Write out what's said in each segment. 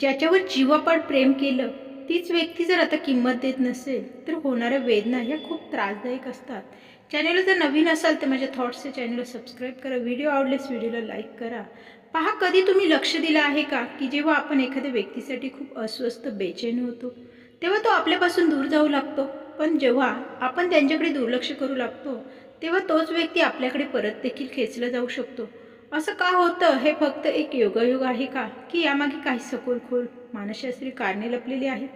ज्याच्यावर जीवापाड प्रेम केलं तीच व्यक्ती जर आता किंमत देत नसेल तर होणाऱ्या वेदना ह्या खूप त्रासदायक असतात. चॅनलला जर नवीन असाल तर माझ्या थॉट्सच्या चॅनलला सबस्क्राईब करा. व्हिडिओ आवडल्यास व्हिडिओला लाईक करा. पहा कधी तुम्ही लक्ष दिलं आहे का की जेव्हा आपण एखाद्या व्यक्तीसाठी खूप अस्वस्थ बेचैन होतो तेव्हा तो आपल्यापासून दूर जाऊ लागतो? पण जेव्हा आपण त्यांच्याकडे दुर्लक्ष करू लागतो तेव्हा तोच व्यक्ती आपल्याकडे परत देखील खेचला जाऊ शकतो. असं का होतं? हे फक्त एक योगायोग आहे का? की यामागे काही सखोलखोल खोल कारणे लपलेली आहेत?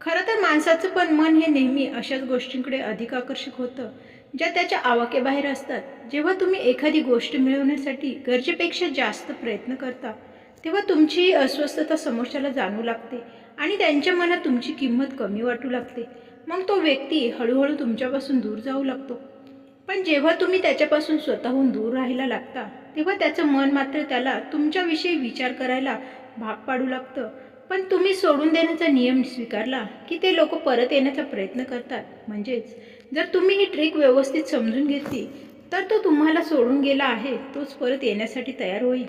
खरं तर माणसाचं पण मन हे नेहमी अशाच गोष्टींकडे अधिक आकर्षक होतं ज्या त्याच्या आवाक्याबाहेर असतात. जेव्हा तुम्ही एखादी गोष्ट मिळवण्यासाठी गरजेपेक्षा जास्त प्रयत्न करता तेव्हा तुमची ही अस्वस्थता समोरच्याला जाणू लागते आणि त्यांच्या मनात तुमची किंमत कमी वाटू लागते. मग तो व्यक्ती हळूहळू तुमच्यापासून दूर जाऊ लागतो. पण जेव्हा तुम्ही त्याच्यापासून स्वतःहून दूर राहायला लागता तेव्हा त्याचं मन मात्र त्याला तुमच्याविषयी विचार करायला भाग पाडू लागतं. पण तुम्ही सोडून देण्याचा नियम स्वीकारला की ते लोक परत येण्याचा प्रयत्न करतात. म्हणजेच जर तुम्ही ही ट्रिक व्यवस्थित समजून घेतली तर तो तुम्हाला सोडून गेला आहे तोच परत येण्यासाठी तयार होईल.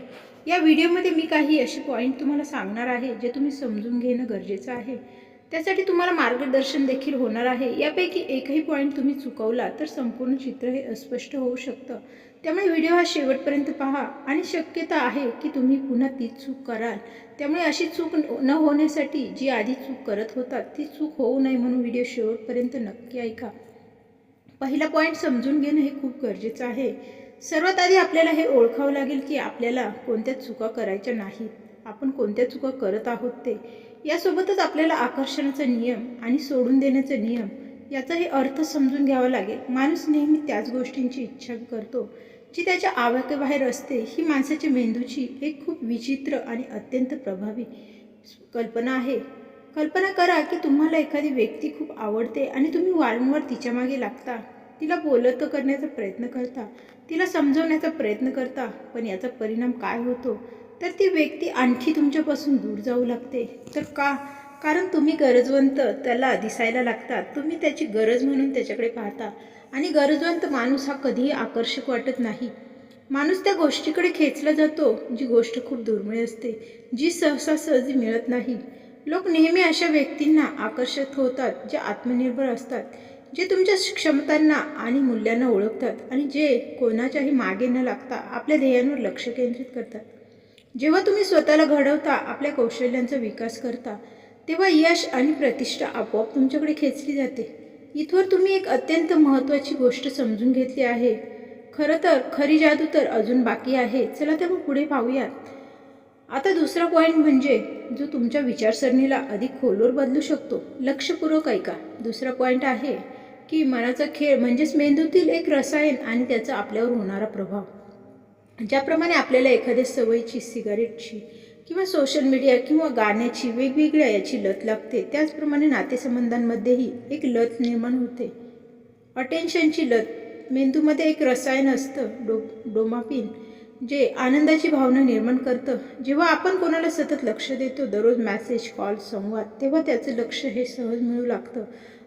या व्हिडिओमध्ये मी काही असे पॉईंट तुम्हाला सांगणार आहे जे तुम्ही समजून घेणं गरजेचं आहे. त्यासाठी तुम्हाला मार्गदर्शन देखील होणार आहे. यापैकी एकही पॉईंट तुम्ही चुकवला तर संपूर्ण चित्र हे अस्पष्ट होऊ शकतं. त्यामुळे व्हिडिओ हा शेवटपर्यंत पहा आणि शक्यता आहे की तुम्ही पुन्हा तीच चूक कराल. त्यामुळे अशी चूक न होण्यासाठी जी आधी चूक करत होतात ती चूक होऊ नये म्हणून व्हिडिओ शेवटपर्यंत नक्की ऐका. पहिला पॉईंट समजून घेणं हे खूप गरजेचं आहे. सर्वात आधी आपल्याला हे ओळखावं लागेल की आपल्याला कोणत्या चुका करायच्या नाहीत. आपण कोणत्या चुका करत आहोत ते. यासोबतच आपल्याला आकर्षणाचा नियम आणि सोडून देण्याचा नियम याचाही अर्थ समजून घ्यावा लागेल. माणूस नेहमी त्याच गोष्टींची इच्छा करतो जी त्याच्या आवाक्याबाहेर असते. ही माणसाच्या मेंदूची एक खूप विचित्र आणि अत्यंत प्रभावी कल्पना आहे. कल्पना करा की तुम्हाला एखादी व्यक्ती खूप आवडते आणि तुम्ही वारंवार तिच्यामागे लागता. तिला बोलत करण्याचा प्रयत्न करता. तिला समजवण्याचा प्रयत्न करता. पण याचा परिणाम काय होतो? तर ती व्यक्ती आणखी तुमच्यापासून दूर जाऊ लागते. तर का? कारण तुम्ही गरजवंत त्याला दिसायला लागतात. तुम्ही त्याची गरज म्हणून त्याच्याकडे पाहता. आणि गरजवंत माणूस हा कधीही आकर्षक वाटत नाही. माणूस त्या गोष्टीकडे खेचला जातो जी गोष्ट खूप दुर्मिळ असते जी सहसा सहजी मिळत नाही. लोक नेहमी अशा व्यक्तींना आकर्षित होतात जे आत्मनिर्भर असतात जे तुमच्या क्षमतांना आणि मूल्यांना ओळखतात आणि जे कोणाच्याही मागे न लागता आपल्या ध्येयांवर लक्ष केंद्रित करतात. जेव्हा तुम्ही स्वतःला घडवता आपल्या कौशल्यांचा विकास करता तेव्हा यश आणि प्रतिष्ठा आपोआप तुमच्याकडे खेचली जाते. इथवर तुम्ही एक अत्यंत महत्त्वाची गोष्ट समजून घेतली आहे. खरं तर खरी जादू तर अजून बाकी आहे. चला तर मग पुढे पाहूयात. आता दुसरा पॉईंट म्हणजे जो तुमच्या विचारसरणीला अधिक खोलवर बदलू शकतो. लक्षपूर्वक ऐका. दुसरा पॉईंट आहे की मनाचा खेळ म्हणजेच मेंदूतील एक रसायन आणि त्याचा आपल्यावर होणारा प्रभाव. ज्याप्रमाणे आपल्याला एखाद्या सवयीची सिगारेटची किंवा सोशल मीडिया किंवा गाण्याची वेगवेगळ्या याची लत लागते. त्याचप्रमाणे नातेसंबंधांमध्येही एक लत निर्माण होते. अटेन्शनची लत मेंदूमध्ये एक रसायन असतं डो डोमापिन जे आनंदाची भावना निर्माण करतं. जेव्हा आपण कोणाला सतत लक्ष देतो दररोज मॅसेज कॉल संवाद तेव्हा त्याचं लक्ष हे सहज मिळू लागतं.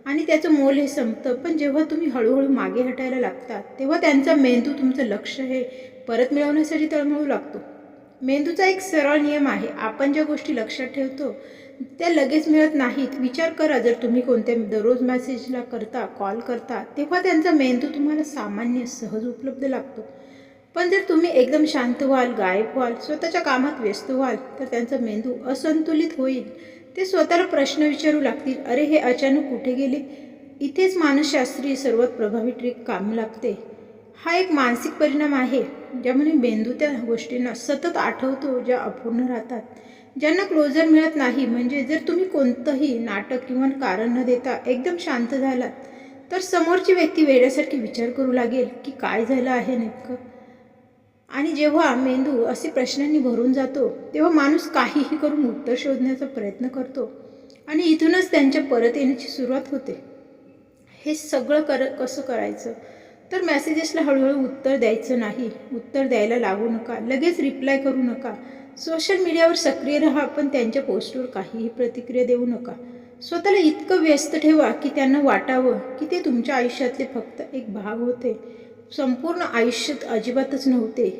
आणि त्याचं मोल हे संपतं. पण जेव्हा तुम्ही हळूहळू मागे हटायला लागतात तेव्हा त्यांचा मेंदू तुमचं लक्ष हे परत मिळवण्यासाठी तळमळू लागतो. मेंदूचा एक सरळ नियम आहे आपण ज्या गोष्टी लक्षात ठेवतो त्या लगेच मिळत नाहीत. विचार करा जर तुम्ही कोणत्या दररोज मेसेजला करता कॉल करता तेव्हा त्यांचा मेंदू तुम्हाला सामान्य सहज उपलब्ध लागतो. पण जर तुम्ही एकदम शांत व्हाल गायब व्हाल स्वतःच्या कामात व्यस्त व्हाल तर त्यांचा मेंदू असंतुलित होईल. ते स्वतःला प्रश्न विचारू लागतील अरे हे अचानक कुठे गेले? इथेच मानसशास्त्रीय सर्वात प्रभावी ट्रिक काम लागते. हा एक मानसिक परिणाम आहे ज्यामुळे मेंदू त्या गोष्टींना सतत आठवतो ज्या अपूर्ण राहतात. ज्यांना क्लोजर मिळत नाही म्हणजे जर तुम्ही कोणतंही नाटक किंवा कारण न देता एकदम शांत झालात तर समोरची व्यक्ती वेड्यासारखी विचार करू लागेल की काय झालं आहे नेमकं? आणि जेव्हा मेंदू असे प्रश्नांनी भरून जातो तेव्हा माणूस काहीही करून उत्तर शोधण्याचा प्रयत्न करतो आणि इथूनच त्यांच्या परत येण्याची सुरुवात होते. हे सगळं कर कसं करायचं? तर मेसेजेसला हळूहळू उत्तर द्यायचं नाही. उत्तर द्यायला लागू नका. लगेच रिप्लाय करू नका. सोशल मीडियावर सक्रिय राहा पण त्यांच्या पोस्टवर काहीही प्रतिक्रिया देऊ नका. स्वतःला इतकं व्यस्त ठेवा की त्यांना वाटावं की ते तुमच्या आयुष्यातले फक्त एक भाग होते. संपूर्ण आयुष्यात अजिबातच नव्हते.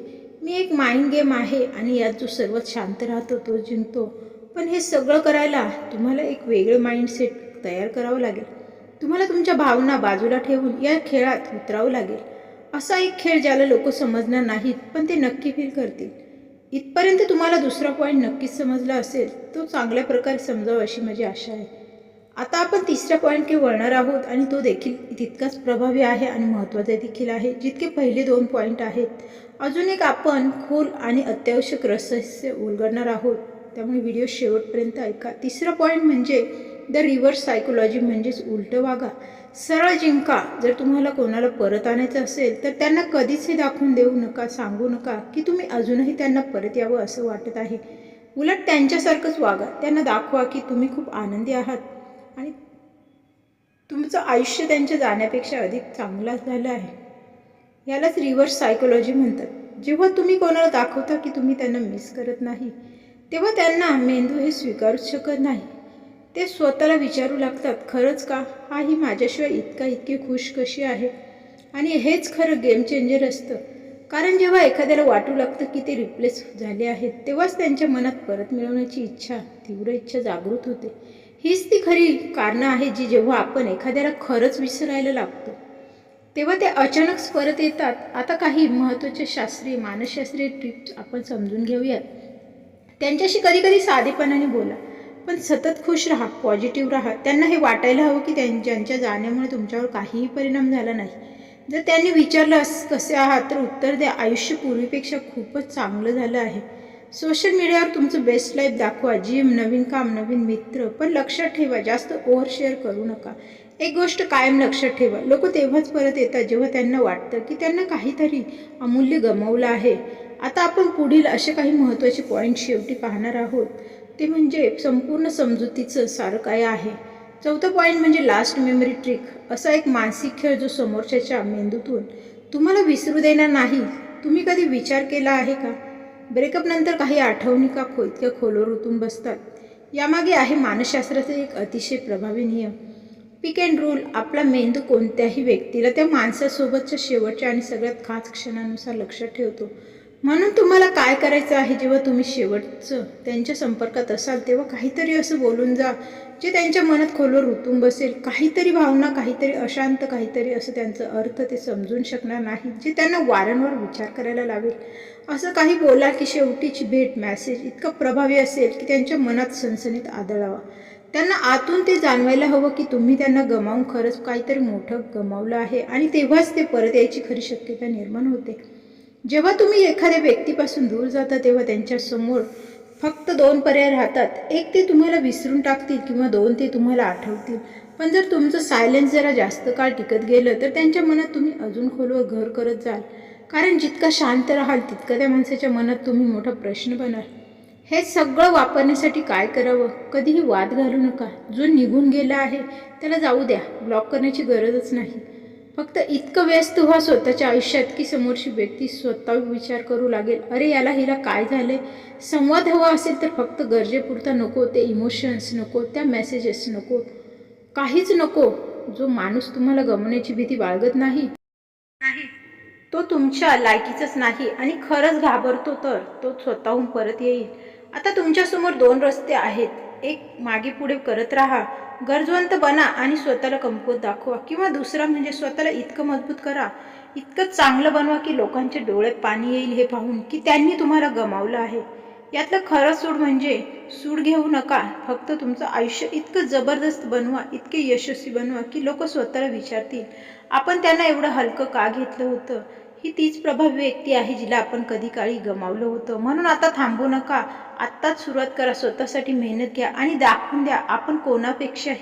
मी एक माइंड गेम आहे आणि यात जो सर्वात शांत राहतो तो जिंकतो. पण हे सगळं करायला तुम्हाला एक वेगळं माइंडसेट तयार करावं लागेल. तुम्हाला तुमच्या भावना बाजूला ठेवून या खेळात उतरावं लागेल. असा एक खेळ ज्याला लोक समजणार नाहीत पण ते नक्की फील करतील. इथपर्यंत तुम्हाला दुसरा पॉईंट नक्कीच समजला असेल तो चांगल्या प्रकारे समजावा अशी माझी आशा आहे. आता आपण तिसऱ्या पॉईंटकडे वळणार आहोत आणि तो देखील तितकाच प्रभावी आहे आणि महत्त्वाचा देखील आहे जितके पहिले दोन पॉईंट आहेत. अजून एक आपण खोल आणि अत्यावश्यक रहस्य उलगडणार आहोत. त्यामुळे व्हिडिओ शेवटपर्यंत ऐका. तिसरा पॉईंट म्हणजे द रिव्हर्स सायकोलॉजी म्हणजेच उलटं वागा. सरळ जिंका. जर तुम्हाला कोणाला परत आणायचं असेल तर त्यांना कधीच हे दाखवून देऊ नका सांगू नका की तुम्ही अजूनही त्यांना परत यावं असं वाटत आहे. उलट त्यांच्यासारखंच वागा. त्यांना दाखवा की तुम्ही खूप आनंदी आहात. आणि तुमचं आयुष्य त्यांच्या जाण्यापेक्षा अधिक चांगलं झालं आहे. यालाच रिव्हर्स सायकोलॉजी म्हणतात. जेव्हा तुम्ही कोणाला दाखवता की तुम्ही त्यांना मिस करत नाही तेव्हा त्यांना मेंदू हे स्वीकारूच शकत नाही. ते स्वतःला विचारू लागतात खरंच का? हा ही माझ्याशिवाय इतका इतकी खुश कशी आहे? आणि हेच खरं गेम चेंजर असतं. कारण जेव्हा एखाद्याला वाटू लागतं की ते रिप्लेस झाले आहेत तेव्हाच त्यांच्या मनात परत मिळवण्याची इच्छा तीव्र इच्छा जागृत होते. हीच ती खरी कारणं आहेत जी जेव्हा आपण एखाद्याला खरंच विसरायला लागतो. तेव्हा ते अचानक परत येतात. आता काही महत्त्वाचे शास्त्रीय मानसशास्त्रीय टिप्स आपण समजून घेऊयात. त्यांच्याशी कधी कधी साधेपणाने बोला. पण सतत खुश राहा पॉझिटिव्ह राहा. त्यांना हे वाटायला हवं की त्यां ज्यांच्या जाण्यामुळे तुमच्यावर काहीही परिणाम झाला नाही. जर त्यांनी विचारलं "अस- कसे आहात तर उत्तर द्या. आयुष्य पूर्वीपेक्षा खूपच चांगलं झालं आहे. सोशल मीडियावर तुमचं बेस्ट लाईफ दाखवा. जिम नवीन काम नवीन मित्र. पण लक्षात ठेवा जास्त ओव्हर शेअर करू नका. एक गोष्ट कायम लक्षात ठेवा. लोक तेव्हाच परत येतात जेव्हा त्यांना वाटतं की त्यांना काहीतरी अमूल्य गमावलं आहे. आता आपण पुढील असे काही महत्त्वाचे पॉईंट शेवटी पाहणार आहोत. ते म्हणजे संपूर्ण समजुतीचं सारं काय आहे? चौथं पॉईंट म्हणजे लास्ट मेमरी ट्रिक असा एक मानसिक खेळ जो समोरच्याच्या मेंदूतून तुम्हाला विसरू देणार नाही. तुम्ही कधी विचार केला आहे का? ब्रेकअप नंतर काही आठवणी का खो इतक्या खोलवर उतून बसतात? यामागे आहे मानसशास्त्राचा एक अतिशय प्रभावी नियम. पिक अँड रूल आपला मेंदू कोणत्याही व्यक्तीला त्या माणसासोबतच्या शेवटच्या आणि सगळ्यात खास क्षणानुसार लक्षात ठेवतो. म्हणून तुम्हाला काय करायचं आहे जेव्हा तुम्ही शेवटचं त्यांच्या संपर्कात असाल तेव्हा काहीतरी असं बोलून जा जे त्यांच्या मनात खोलवर रुतून बसेल. काहीतरी भावना काहीतरी अशांत काहीतरी असं त्यांचं अर्थ ते समजून शकणार नाही जे त्यांना वारंवार विचार करायला लावेल. असं काही बोला की शेवटीची भेट मॅसेज इतकं प्रभावी असेल की त्यांच्या मनात सनसनीत आदळावा. त्यांना आतून ते जाणवायला हवं की तुम्ही त्यांना गमावून खरंच काहीतरी मोठं गमावलं आहे आणि तेव्हाच ते परत यायची खरी शक्यता निर्माण होते. जेव्हा तुम्ही एखाद्या व्यक्तीपासून दूर जाता तेव्हा त्यांच्यासमोर फक्त दोन पर्याय राहतात. एक ते तुम्हाला विसरून टाकतील किंवा दोन ते तुम्हाला आठवतील. पण जर तुमचं सायलेन्स जरा जास्त काळ टिकत गेलं तर त्यांच्या मनात तुम्ही अजून खोलवर घर करत जाल. कारण जितका शांत राहाल तितकं त्या माणसाच्या मनात तुम्ही मोठा प्रश्न बनाल. हे सगळं वापरण्यासाठी काय करावं? कधीही वाद घालू नका. जो निघून गेला आहे त्याला जाऊ द्या. ब्लॉक करण्याची गरजच नाही. फक्त इतकं व्यस्त व्हा स्वतःच्या आयुष्यात की समोरची व्यक्ती स्वतः विचार करू लागेल अरे याला हिला काय झाले संवाद हवा असेल तर फक्त गरजेपुरता नको ते इमोशन्स नको त्या मेसेजेस नको. काहीच नको. जो माणूस तुम्हाला गमवण्याची भीती बाळगत नाही नाही तो तुमच्या लायकीचाच नाही आणि खरंच घाबरतो तर तो स्वतःहून परत येईल. आता तुमच्यासमोर दोन रस्ते आहेत. एक मागे पुढे करत राहा. गरजवंत बना आणि स्वतःला कमकुवत दाखवा. किंवा दुसरा म्हणजे स्वतःला इतकं मजबूत करा इतकं चांगलं बनवा की लोकांच्या डोळ्यात पाणी येईल हे पाहून की त्यांनी तुम्हाला गमावलं आहे. यातलं खरं सूड म्हणजे सूड घेऊ नका. फक्त तुमचं आयुष्य इतकं जबरदस्त बनवा इतके यशस्वी बनवा की लोक स्वतःला विचारतील आपण त्यांना एवढं हलकं का घेतलं होतं? ही तीच प्रभावी व्यक्ती आहे जिला आपण कधी काळी गमावलं होतं. म्हणून आता थांबू नका. आत्ताच सुरुवात करा. स्वतःसाठी मेहनत घ्या आणि दाखवून द्या आपण कोणापेक्षा